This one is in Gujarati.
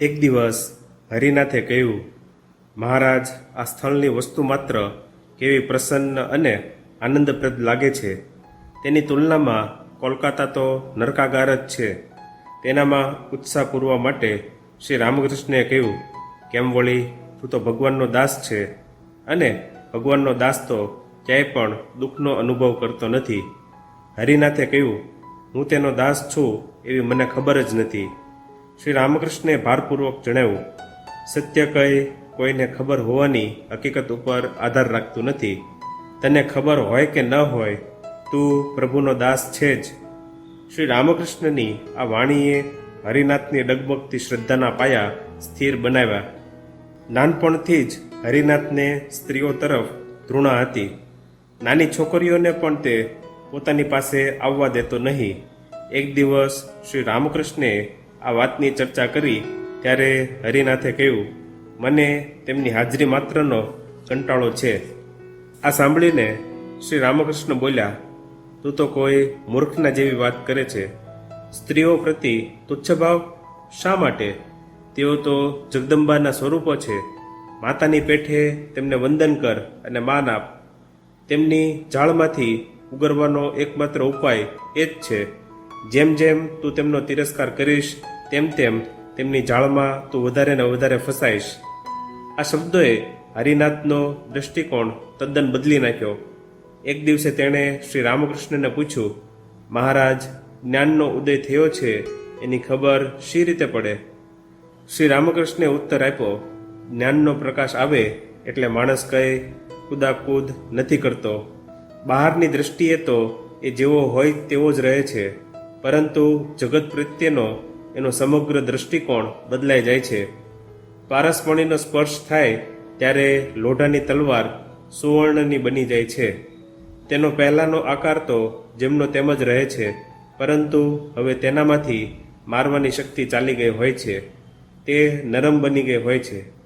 એક દિવસ હરિનાથે કહ્યું, મહારાજ, આ સ્થળની વસ્તુ માત્ર કેવી પ્રસન્ન અને આનંદપ્રદ લાગે છે. તેની તુલનામાં કોલકાતા તો નરકાગાર જ છે. તેનામાં ઉત્સાહ પૂરવા માટે શ્રી રામકૃષ્ણએ કહ્યું, કેમ વળી તું તો ભગવાનનો દાસ છે અને ભગવાનનો દાસ તો ક્યાંય પણ દુઃખનો અનુભવ કરતો નથી. હરિનાથે કહ્યું, હું તેનો દાસ છું એવી મને ખબર જ નથી. શ્રી રામકૃષ્ણે ભારપૂર્વક જણાવ્યું, સત્ય કંઈ કોઈને ખબર હોવાની હકીકત ઉપર આધાર રાખતું નથી. તને ખબર હોય કે ન હોય, તું પ્રભુનો દાસ છે જ. શ્રી રામકૃષ્ણની આ વાણીએ હરિનાથની ડગમગતી શ્રદ્ધાના પાયા સ્થિર બનાવ્યા. નાનપણથી જ હરિનાથને સ્ત્રીઓ તરફ ધૃણા હતી. નાની છોકરીઓને પણ તે પોતાની પાસે આવવા દેતો નહીં. એક દિવસ શ્રી રામકૃષ્ણે આ વાતની ચર્ચા કરી ત્યારે હરિનાથે કહ્યું, મને તેમની હાજરી માત્રનો કંટાળો છે. આ સાંભળીને શ્રી રામકૃષ્ણ બોલ્યા, તું તો કોઈ મૂર્ખના જેવી વાત કરે છે. સ્ત્રીઓ પ્રતિ તુચ્છ ભાવ શા માટે? તેઓ તો જગદંબાના સ્વરૂપો છે. માતાની પેઠે તેમને વંદન કર અને માન આપ. તેમની જાળમાંથી ઉગરવાનો એકમાત્ર ઉપાય એ જ છે. જેમ જેમ તું તેમનો તિરસ્કાર કરીશ, તેમ તેમ તેમની જાળમાં તું વધારે ને વધારે ફસાઈશ. આ શબ્દોએ હરિનાથનો દૃષ્ટિકોણ તદ્દન બદલી નાખ્યો. એક દિવસે તેણે શ્રી રામકૃષ્ણને પૂછ્યું, મહારાજ, જ્ઞાનનો ઉદય થયો છે, એની ખબર શી રીતે પડે? શ્રી રામકૃષ્ણે ઉત્તર આપ્યો, જ્ઞાનનો પ્રકાશ આવે એટલે માણસ કહે કુદાકૂદ નથી કરતો. બહારની દૃષ્ટિએ તો એ જેવો હોય તેવો જ રહે છે. પરંતુ જગત પ્રત્યેનો એનો સમગ્ર દૃષ્ટિકોણ બદલાઈ જાય છે. પારસમણીનો સ્પર્શ થાય ત્યારે લોઢાની તલવાર સુવર્ણની બની જાય છે. તેનો પહેલાંનો આકાર તો જેમનો તેમ જ રહે છે, પરંતુ હવે તેનામાંથી મારવાની શક્તિ ચાલી ગઈ હોય છે. તે નરમ બની ગઈ હોય છે.